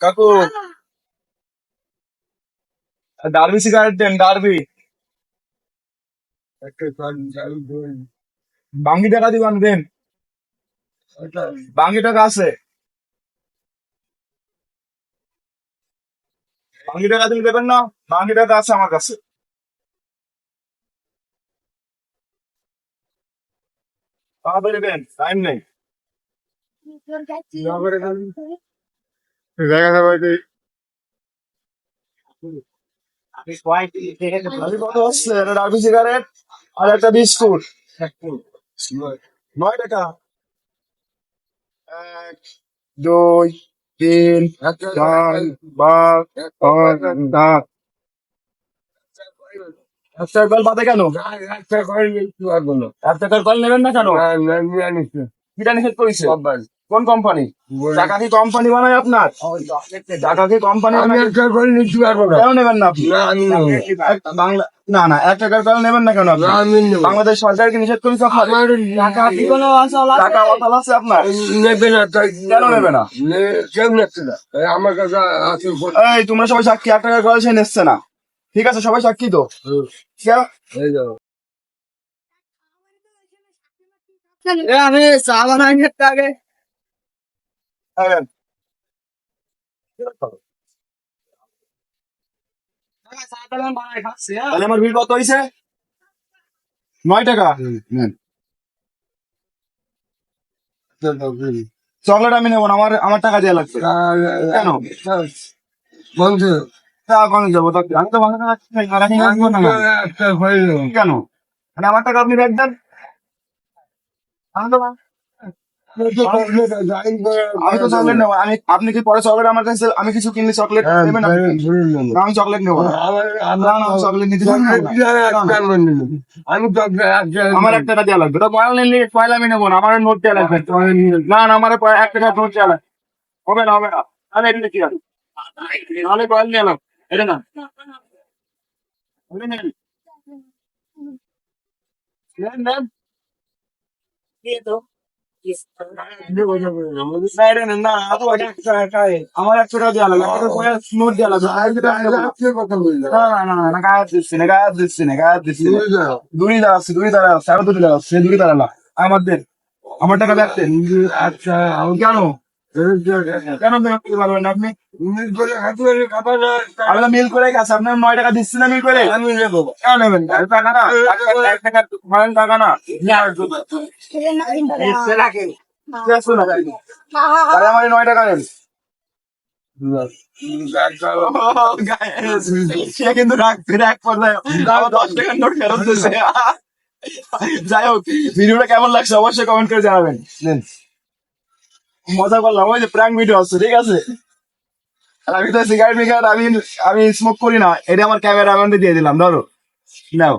কাকু। Derby cigarette দেন Derby. বাঙ্গি টাকা দিবান দেন। বাঙ্গি টাকা আছে। বাঙ্গি টাকা তুমি দেবেন না বাঙ্গি টাকা আছে আমার কাছে। তাড়াতাড়ি দেবেন টাইম নেই। হচ্ছে ডাবি সিগারেট আর একটা বিস্কুট। নয় টাকা। এক দুই তিন চার পাঁচ ছয় সাত। এক টাকার কল পাতে কেন? এক টাকার নেবেন না কেন? কিটা নিষেধ করেছে? কোন কোম্পানি টাকা কি কোম্পানি বানায় আপনার? টাকা কি কোম্পানি কেন। নেবেন না আপনি? বাংলা না না এক টাকার কল নেবেন না কেন আপনি? বাংলাদেশ সরকার কি নিষেধ করেছে টাকা কি কোনো টাকা অতাল আছে আপনার? কেন নেবে না? আমার কাছে আছে এই তোমরা সবাই সাক্ষী এক টাকার কল সে নিচ্ছে না। ঠিক আছে সবাই সাক্ষী তো? আমি চা বানাই আগে এই, চা তাহলে বানাই খাচ্ছি হ্যাঁ। তাহলে আমার বিল কত হয়েছে নয় টাকা? চকলেট আমি নেব না আমার আমার টাকা দেওয়া লাগবে। কেন? বন্ধু। যাব আমি তো কেন? মানে আমার টাকা আপনি ব্যাগ দেন। আমি তো আমি তো চকলেট নেব। আমি আপনি কি পরে চকলেট আমার কাছে আমি কিছু কিনলে চকলেট নেবেন না? না, আমি চকলেট নেব চকলেট নিতে আমি আমার এক টাকা দেওয়া লাগবে। তো পয়লা নিলে পয়লা আমি নেব না আমার নোট দেওয়া লাগবে। না না আমার এক টাকা নোট দেওয়া লাগবে। হবে না হবে না। আমি এটা কি আছে নাহলে পয়লা নিয়ে এলাম এটা না নেন। নেন, নেন। দিয়ে দাও। আমার একশো টাকা দেওয়া লাগবে নোট দেওয়া লাগবে না। না না না না না গায়ে হাত দিচ্ছি না গায়ে দিচ্ছি না গায়ে হাত দিচ্ছি না দূরে দাঁড়াচ্ছে দূরে দাঁড়াচ্ছে আরও দূরে দাঁড়াচ্ছে সে দূরে দাঁড়ালা আমার আমার টাকা দেখতেন আচ্ছা কেন কেন দেখতে পারবেন না আপনি আমি তো মিল করে আপনার নয় টাকা দিচ্ছি না মিল করে। আমি কেন টাকা না আমার নয় টাকা সে কিন্তু দশ যাই হোক, ভিডিওটা কেমন লাগছে অবশ্যই কমেন্ট করে জানাবেন। মজা করলাম, ওই যে প্র্যাঙ্ক ভিডিও আছে, ঠিক আছে? আমি তো সিগারেট মিগারেট আমি আমি স্মোক করি না এটা আমার ক্যামেরা দিয়ে দিলাম, ধরো। নাও।